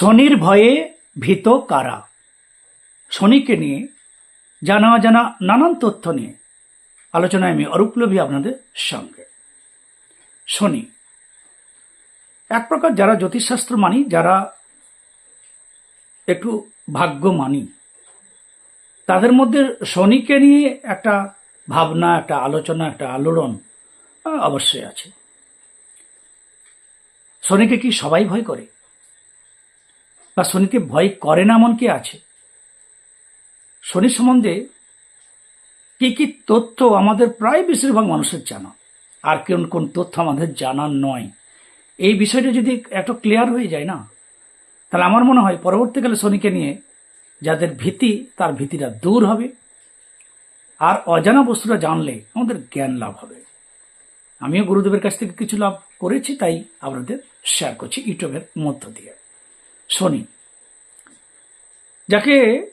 শনির ভয়ে ভীত কারা? শনিকে নিয়ে জানা জানা নানান তথ্য নিয়ে আলোচনায় আমি অরূপলভী আপনাদের সঙ্গে। শনি, এক প্রকার যারা জ্যোতিষশাস্ত্র মানি, যারা একটু ভাগ্য মানি, তাদের মধ্যে শনিকে নিয়ে একটা ভাবনা, একটা আলোচনা, একটা আলোড়ন অবশ্যই আছে। শনিকে কি সবাই ভয় করে? বা শনিকে ভয় করে না এমন কি আছে? শনি সম্বন্ধে কি কি তথ্য আমাদের প্রায় বেশিরভাগ মানুষের জানা। আর কোন কোন তথ্য আমাদের জানার নয়। এই বিষয়টা যদি একটু ক্লিয়ার হয়ে যায় না, তাহলে আমার মনে হয় পরবর্তীকালে শনিকে নিয়ে যাদের ভীতি, তার ভীতিটা দূর হবে। আর অজানা বস্তুটা জানলে আমাদের জ্ঞান লাভ হবে। আমিও গুরুদেবের কাছ থেকে কিছু লাভ করেছি, তাই আপনাদের শেয়ার করছি ইউটিউবের মধ্য দিয়ে। শনি যাকে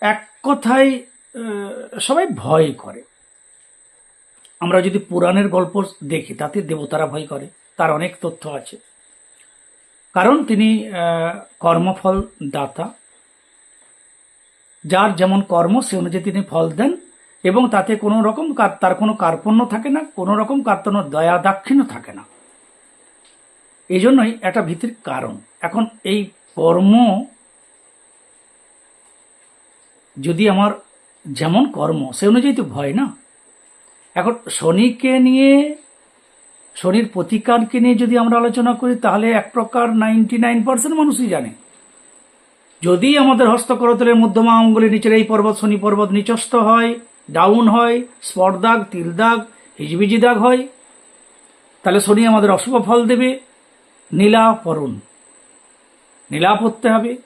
এক কথায় সবাই ভয় করে। আমরা যদি পুরাণের গল্প দেখি, তাতে দেবতারা ভয় করে। তার অনেক তথ্য আছে। কারণ তিনি কর্মফল দাতা। যার যেমন কর্ম, সে অনুযায়ী তিনি ফল দেন এবং তাতে কোনো রকম কার- তার কোনো কার্পণ্য থাকে না, কোনো রকম কার্পণ্য দয়া দাক্ষিণ্য থাকে না। এই জন্যই একটা ভীতির কারণ। এখন এই কর্ম যদি আমার যেমন কর্ম, সে অনুযায়ী তো ভয় না? এখন শনিকে নিয়ে, শনির প্রতিকারকে নিয়ে যদি আমরা আলোচনা করি, তাহলে এক প্রকার নাইনটি নাইন পার্সেন্ট মানুষই জানে। যদি আমাদের হস্তকরতলের মধ্যমা অঙ্গুলের নিচের এই পর্বত, শনি পর্বত নিচস্থ হয় ডাউন হয়, স্পট দাগ দাগ, হিজবিজি দাগ হয়, তাহলে শনি আমাদের অশুভ ফল দেবে। নীলা পরণ নীলা পড়তে হবে।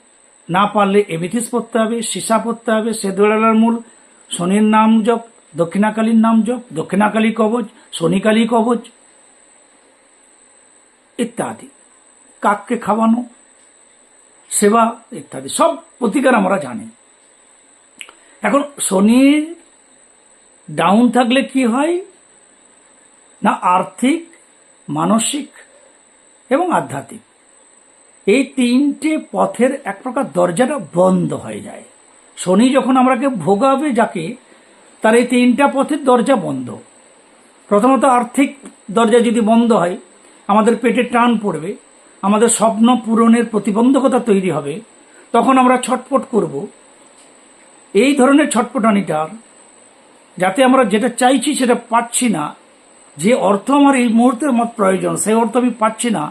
না পারলে এমিথিস পড়তে হবে, সীসা পড়তে হবে সেদুয়ালার মূল, শনির নাম জপ, দক্ষিণাকালীর নাম জপ, দক্ষিণাকালী কবচ, শনিকালী কবচ ইত্যাদি। কাককে খাওয়ানো, সেবা ইত্যাদি, সব প্রতিকার আমরা জানি। এখন শনির ডাউন থাকলে কি হয়? না আর্থিক, মানসিক এবং আধ্যাত্মিক। এই তিনটে পথের এক প্রকার দরজাটা বন্ধ হয়ে যায়। শনি যখন আমরাকে ভোগাবে যাকে, তার এই তিনটা পথের দরজা বন্ধ। প্রথমত আর্থিক দরজা যদি বন্ধ হয়, আমাদের পেটে টান পড়বে, আমাদের স্বপ্ন পূরণের প্রতিবন্ধকতা তৈরি হবে, তখন আমরা ছটপট করব। এই ধরনের ছটপটানিটার, যাতে আমরা যেটা চাইছি সেটা পাচ্ছি না, যে অর্থ আমার এই মুহূর্তের মত প্রয়োজন, সেই অর্থ আমি পাচ্ছি না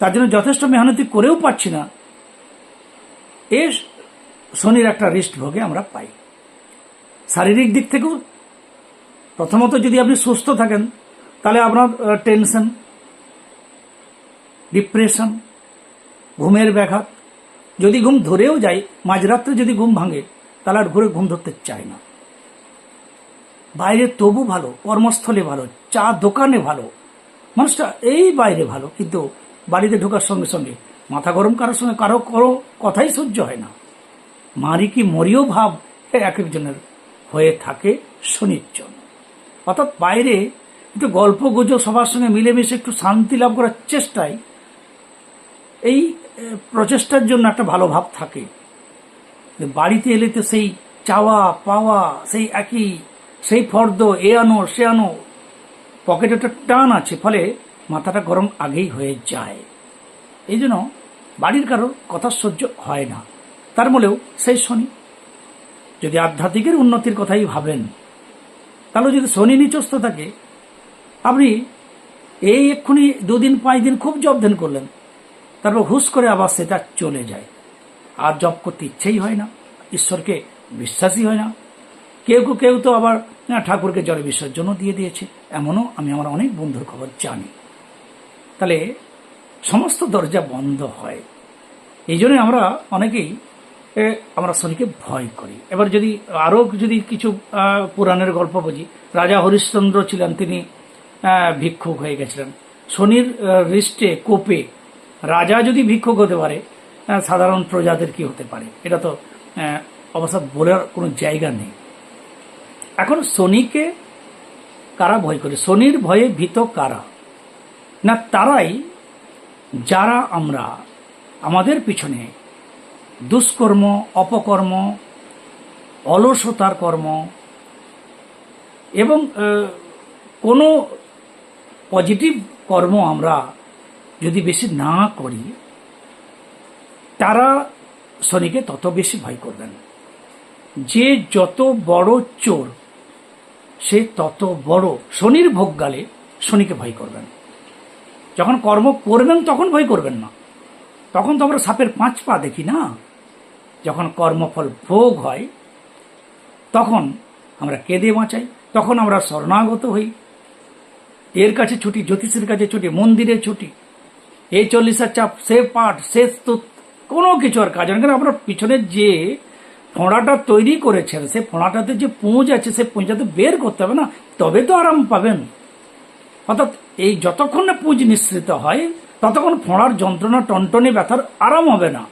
তার জন্য যথেষ্ট মেহনতি করেও পাচ্ছি না। এ শনির একটা রিস্ট ভোগে আমরা পাই। শারীরিক দিক থেকেও প্রথমত যদি আপনি সুস্থ থাকেন, তাহলে আপনার টেনশন ডিপ্রেশন ঘুমের ব্যাঘাত, যদি ঘুম ধরেও যায়, মাঝরাত্রে যদি ঘুম ভাঙে, তাহলে আর ঘুরে ঘুম ধরতে চায় না। বাইরে তবু ভালো, কর্মস্থলে ভালো, চা দোকানে ভালো, মানুষটা এই বাইরে ভালো, কিন্তু বাড়িতে ঢোকার সঙ্গে সঙ্গে। মাথা গরম কারোর সঙ্গে কারও কারও কথাই সহ্য হয় না। মারি কি মরিও ভাব এক একজনের হয়ে থাকে শনির জন্য অর্থাৎ বাইরে একটু গল্প গুজব সবার সঙ্গে মিলেমিশে একটু শান্তি লাভ করার চেষ্টায় এই প্রচেষ্টার জন্য একটা ভালো ভাব থাকে। বাড়িতে এলে তো সেই চাওয়া, পাওয়া, সেই একই, সেই ফর্দ, এ আনো, সে আনো, পকেটে একটা টান আছে। ফলে মাথাটা গরম আগেই হয়ে যায়। এই জন্য বাড়ির কারোর কথা সহ্য হয় না। তার মূলেও সেই শনি। যদি আধ্যাত্মিকের উন্নতির কথাই ভাবেন, তাহলে যদি শনি নিচস্থ থাকে, আপনি এই এক্ষুনি দুদিন পাঁচ দিন খুব জব ধ্যান করলেন, তারপর হুস করে আবার সেটা চলে যায়। আর জব করতে ইচ্ছেই হয় না, ঈশ্বরকে বিশ্বাসই হয় না। কেউ কেউ কেউ তো আবার ঠাকুরকে জলে বিসর্জনও দিয়ে দিয়েছে। এমনও আমি আমার অনেক বন্ধুর খবর জানি। তাহলে সমস্ত দরজা বন্ধ হয়। এই জন্য আমরা অনেকেই আমরা শনিকে ভয় করি। এবার যদি আরও যদি কিছু পুরাণের গল্প বুঝি, রাজা হরিশ্চন্দ্র ছিলেন, তিনি ভিক্ষুক হয়ে গেছিলেন। শনির হৃষ্টে, কোপে রাজা যদি ভিক্ষুক হতে পারে সাধারণ প্রজাদের কি হতে পারে? এটা তো অবশ্য বলার কোনো জায়গা নেই। এখন শনিকে কারা ভয় করে? শনির ভয়ে ভীত কারা? না তারাই, যারা আমরা, আমাদের পিছনে দুষ্কর্ম, অপকর্ম, অলসতার কর্ম এবং কোনো পজিটিভ কর্ম আমরা যদি বেশি না করি, তারা শনিকে তত বেশি ভয় করবেন। যে যত বড় চোর, সে তত বড় শনির ভোগ গালে শনিকে ভয় করবেন। যখন কর্ম করবেন, তখন ভয় করবেন না। তখন তো আমরা সাপের পাঁচ পা দেখি না? যখন কর্মফল ভোগ হয়, তখন আমরা কেঁদে বাঁচাই, তখন আমরা শরণাগত হই। এর কাছে ছুটি, জ্যোতিষের কাছে ছুটি, মন্দিরে ছুটি। এই চল্লিশের চাপ, সে পাঠ, সে কোনো কিছু আর কাজ না। আপনার পিছনের যে ফোঁড়াটা তৈরি করেছেন, সে ফোঁড়াটাতে যে পুঁজ আছে, সে পুঁজটাতে বের করতে হবে না, তবে তো আরাম পাবেন। অর্থাৎ এই যতক্ষণ না পুঁজ নিঃসৃত হয়, ততক্ষণ ফোঁড়ার যন্ত্রণা, টনটনে ব্যথার আরাম হবে না।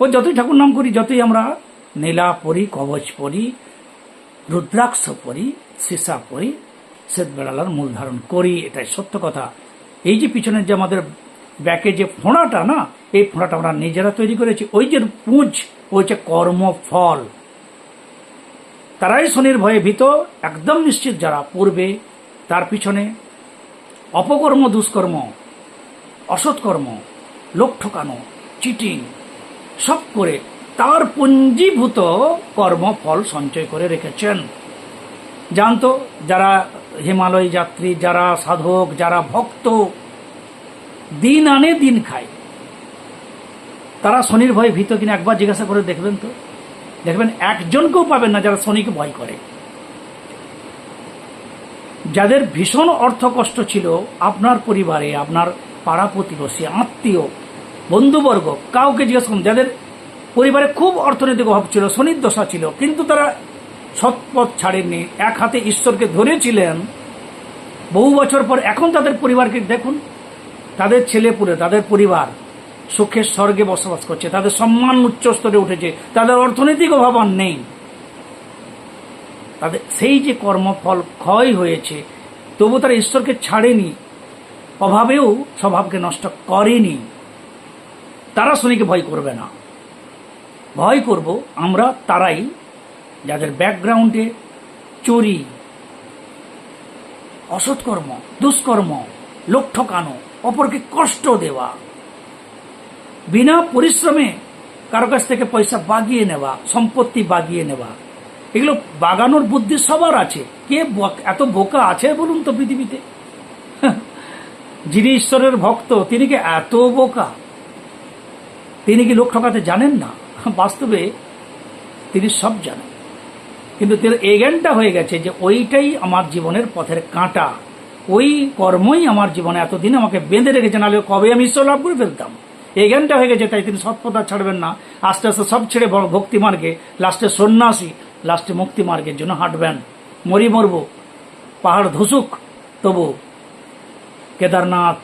ও যতই ঠাকুর নাম করি, যতই আমরা নীলা পরি, কবচ পরি, রুদ্রাক্ষ পরি, সীসা পরি শ্বেত বেড়ালার মূল ধারণ করি, এটাই সত্য কথা। এই যে পিছনের যে আমাদের ব্যাকে যে ফোঁড়াটা না, এই ফোঁড়াটা আমরা নিজেরা তৈরি করেছি। ওই যে পুঁজ, ওই যে কর্মফল। তারাই শনির ভয়ে ভীত, একদম নিশ্চিত যারা পূর্বে তার পিছনে অপকর্ম, দুষ্কর্ম, অসৎকর্ম, লোক ঠকানো চিটিং সব করে তার পুঞ্জীভূত কর্মফল সঞ্চয় করে রেখেছেন। জানতো, যারা হিমালয় যাত্রী, যারা সাধক, যারা ভক্ত, দিন আনে দিন খায়। তারা শনির ভয়ে ভীত কিনা একবার জিজ্ঞাসা করে দেখবেন তো? দেখবেন একজনকেও পাবেন না যারা শনিকে ভয় করে। যাদের ভীষণ অর্থ কষ্ট ছিল, আপনার পরিবারে, আপনার পাড়া প্রতিবেশী, আত্মীয়, বন্ধুবর্গ, কাউকে জিজ্ঞেস করুন, যাদের পরিবারে খুব অর্থনৈতিক অভাব ছিল, শনির দশা ছিল, কিন্তু তারা সৎপথ ছাড়েননি, এক হাতে ঈশ্বরকে ধরেছিলেন, বহু বছর পর এখন তাদের পরিবারকে দেখুন, তাদের ছেলে পুলে তাদের পরিবার সুখের স্বর্গে বসবাস করছে, তাদের সম্মান উচ্চ স্তরে উঠেছে, তাদের অর্থনৈতিক অভাব আর নেই। তাদের সেই যে কর্মফল ক্ষয় হয়েছে, তবু তারা ঈশ্বরকে ছাড়েনি, অভাবেও স্বভাবকে নষ্ট করেনি। তারা শনিকে ভয় করবে না। ভয় করব আমরা তারাই যাদের ব্যাকগ্রাউন্ডে চুরি, অসৎকর্ম, দুষ্কর্ম লোক ঠকানো অপরকে কষ্ট দেওয়া, বিনা পরিশ্রমে কারও কাছ থেকে পয়সা বাগিয়ে নেওয়া, সম্পত্তি বাগিয়ে নেওয়া এগুলো বাগানোর বুদ্ধি সবার আছে। কে এত বোকা আছে বলুন তো পৃথিবীতে? যিনি ঈশ্বরের ভক্ত, তিনি কি এত বোকা? তিনি কি লোক ঠকাতে জানেন না? বাস্তবে তিনি সব জানেন। কিন্তু তার এই জ্ঞানটা হয়ে গেছে যে ওইটাই আমার জীবনের পথের কাঁটা। ওই কর্মই আমার জীবনে এতদিন আমাকে বেঁধে রেখেছে, নাহলে কবে আমি ঈশ্বর লাভ করে ফেলতাম? এই জ্ঞানটা হয়ে গেছে, তাই তিনি সৎপথা ছাড়বেন না। আস্তে আস্তে সব ছেড়ে বড় ভক্তি মার্গে, লাস্টে সন্ন্যাসী লাস্টে মুক্তি মার্গের জন্য হাঁটবেন। মরি মরব। পাহাড় ধুসুক, তবু কেদারনাথ,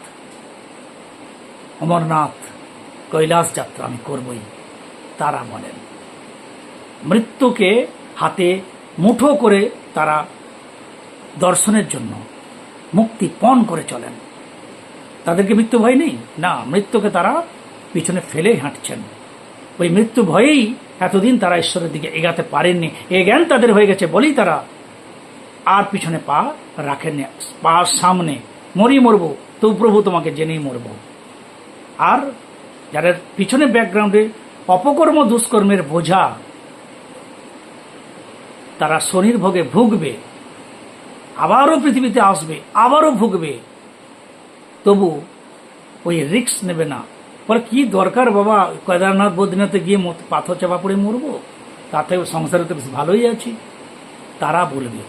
অমরনাথ, কৈলাস যাত্রা আমি করবই, তারা বলেন। মৃত্যুকে হাতে মুঠো করে তারা দর্শনের জন্য মুক্তি পণ করে চলেন। তাদেরকে মৃত্যু ভয় নেই? না, মৃত্যুকে তারা পিছনে ফেলেই হাঁটছেন। ওই মৃত্যু ভয়েই এতদিন তারা ঈশ্বরের দিকে এগাতে পারেননি। এ জ্ঞান তাদের হয়ে গেছে বলেই তারা আর পিছনে পা রাখেননি। পা সামনে। মরি মরবো তো প্রভু তোমাকে জেনেই মরবো। আর যাদের পিছনে ব্যাকগ্রাউন্ডে অপকর্ম দুষ্কর্মের বোঝা, তারা শনির ভোগে ভুগবে, আবারও পৃথিবীতে আসবে, আবারও ভুগবে, তবু ওই রিক্স নেবে না। বলে, কি দরকার বাবা? কেদারনাথ বদ্রীনাথে গিয়ে পাথর চাপা পড়ে মরবো? তাতে সংসারে তো বেশ ভালোই আছি। তারা বলবে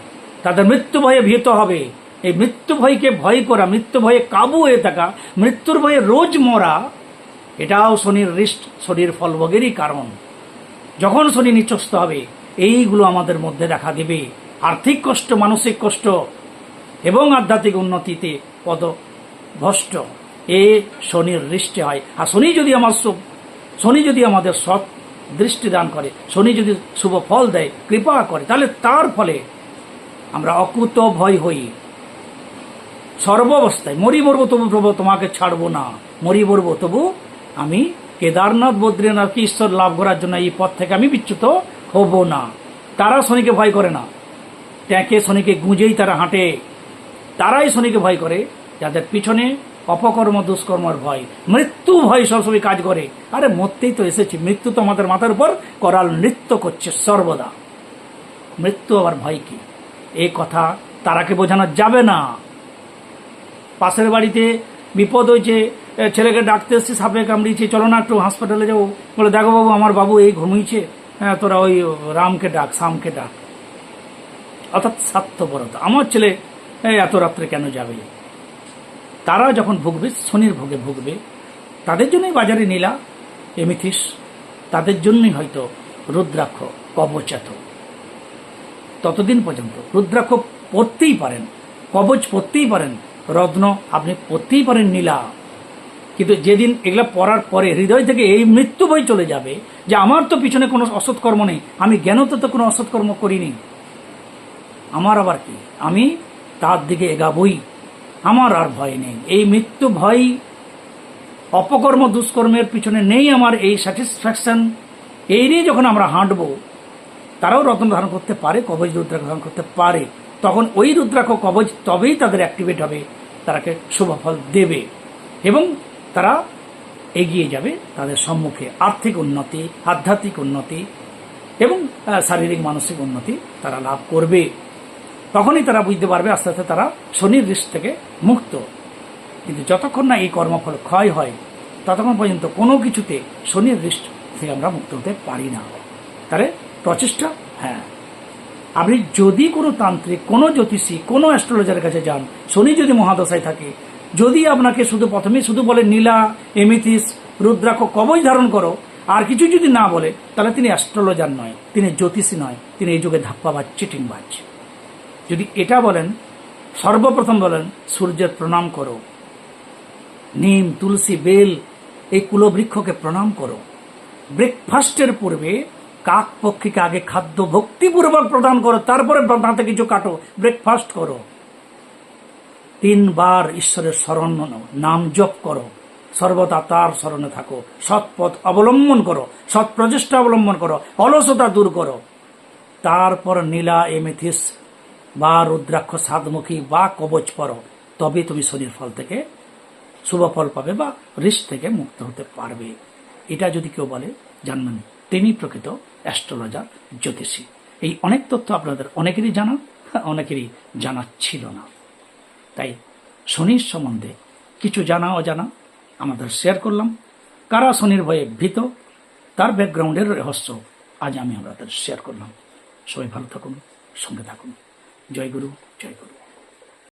তাদের মৃত্যু ভয়ে ভীত হবে। এই মৃত্যু ভয়কে ভয় করা, মৃত্যু ভয়ে কাবু হয়ে থাকা, মৃত্যুর ভয়ে রোজ মরা, এটাও শনির রিষ্ট শনির ফলভোগেরই কারণ। যখন শনি নিচস্ত হবে, এইগুলো আমাদের মধ্যে দেখা দেবে। আর্থিক কষ্ট, মানসিক কষ্ট এবং আধ্যাত্মিক উন্নতিতে পদ ভষ্ট এ শনির দৃষ্টি হয়। আর শনি যদি আমার সু- শনি যদি আমাদের সৎ দৃষ্টি দান করে, শনি যদি শুভ ফল দেয়, কৃপা করে, তাহলে তার ফলে আমরা অকুত ভয় হই। সর্বাবস্থায় মরি মরবো তবু প্রভু, তোমাকে ছাড়বো না। মরি মরবো তবু আমি কেদারনাথ, বদ্রীনাথকে ঈশ্বর লাভ করার জন্য এই পথ থেকে আমি বিচ্যুত হব না। তারা শনিকে ভয় করে না। ট্যাঁকে শনিকে গুঁজেই তারা হাঁটে। তারাই শনিকে ভয় করে, যাদের পিছনে অপকর্ম, দুষ্কর্মর ভয়। মৃত্যু ভয় সবসময় কাজ করে। আরে, মরতেই তো এসেছি। মৃত্যু তো আমাদের মাথার উপর। করাল নৃত্য করছে সর্বদা। মৃত্যু আবার ভয় কি? এই কথা তারাকে বোঝানো যাবে না। পাশের বাড়িতে বিপদ হয়েছে ছেলেকে ডাকতে এসছি, সাপে কামড়িয়েছে, চলো না একটু হাসপাতালে যাব বলে, দেখো বাবু, আমার বাবু এই ঘুমিয়েছে। হ্যাঁ তোরা ওই রামকে ডাক শামকে ডাক। অর্থাৎ স্বার্থপরতা আমার ছেলে এত রাত্রে কেন যাবে? তারা যখন ভুগবে, শনির ভোগে ভুগবে, তাদের জন্যই বাজারে নীলা এমিথিস তাদের জন্যই হয়তো রুদ্রাক্ষ কবচাত ততদিন পর্যন্ত রুদ্রাক্ষ পড়তেই পারেন, কবচ পড়তেই পারেন, রত্ন আপনি পড়তেই পারেন নীলা। কিন্তু যেদিন এগুলা পড়ার পরে হৃদয় থেকে এই মৃত্যু বই চলে যাবে যে আমার তো পিছনে কোনো অসৎকর্ম নেই, আমি জ্ঞানত তো কোনো অসৎকর্ম করিনি? আমার আবার কি? আমি তার দিকে এগাবই। আমার আর ভয় নেই। এই মৃত্যু ভয়, অপকর্ম, দুষ্কর্মের পিছনে নেই আমার এই স্যাটিসফ্যাকশন এই নিয়ে যখন আমরা হাঁটবো, তারাও রত্ন ধারণ করতে পারে, কবজ রুদ্রাক্ষ ধারণ করতে পারে। তখন ওই রুদ্রাক্ষ, কবজ তবেই তাদের অ্যাক্টিভেট হবে, তারাকে শুভ ফল দেবে এবং তারা এগিয়ে যাবে তাদের সম্মুখে। আর্থিক উন্নতি, আধ্যাত্মিক উন্নতি এবং শারীরিক, মানসিক উন্নতি তারা লাভ করবে। তখনই তারা বুঝতে পারবে আস্তে আস্তে তারা শনির ঋষ থেকে মুক্ত। কিন্তু যতক্ষণ না এই কর্মফল ক্ষয় হয়, ততক্ষণ পর্যন্ত কোনো কিছুতে শনির ঋষ থেকে আমরা মুক্ত হতে পারি না। তাহলে প্রচেষ্টা হ্যাঁ। আপনি যদি কোনো তান্ত্রিক, কোনো জ্যোতিষী, কোনো অ্যাস্ট্রোলজারের কাছে যান, শনি যদি মহাদশায় থাকে, যদি আপনাকে শুধু প্রথমে শুধু বলে নীলা, এমিথিস, রুদ্রাক্ষ কবই ধারণ করো, আর কিছু যদি না বলে, তাহলে তিনি অ্যাস্ট্রোলজার নয়, তিনি জ্যোতিষী নয়, তিনি এই যুগে ধাপ্পাবাজ চিটিংবাজ যদি এটা বলেন, সর্বপ্রথম বলেন, সূর্যের প্রণাম করো। নিম, তুলসী, বেল, এই কুলবৃক্ষকে প্রণাম করো। ব্রেকফাস্টের পূর্বে কাক পক্ষীকে আগে খাদ্য ভক্তিপূর্বক প্রদান করো, তারপরে দাঁতে কিছু কাটো, ব্রেকফাস্ট করো। তিনবার ঈশ্বরের স্মরণ নাম জপ করো, সর্বদা তার স্মরণে থাকো সৎ পথ অবলম্বন করো সৎ প্রচেষ্টা অবলম্বন করো, অলসতা দূর করো। তারপর নীলা এমেথিস বা রুদ্রাক্ষ সাতমুখী বা কবচ পরো, তবে তুমি শনির ফল থেকে শুভ ফল পাবে বা ঋষ থেকে মুক্ত হতে পারবে। এটা যদি কেউ বলে, জানবেন, তিনি প্রকৃত অ্যাস্ট্রোলজার, জ্যোতিষী। এই অনেক তথ্য আপনাদের অনেকেরই জানা অনেকেরই জানা ছিল না। তাই শনির সম্বন্ধে কিছু জানা অজানা আমাদের শেয়ার করলাম। কারা শনির ভয়ে ভীত, তার ব্যাকগ্রাউন্ডের রহস্য আজ আমি আপনাদের শেয়ার করলাম। সবাই ভালো থাকুন, সঙ্গে থাকুন। জয় গুরু জয় গুরু।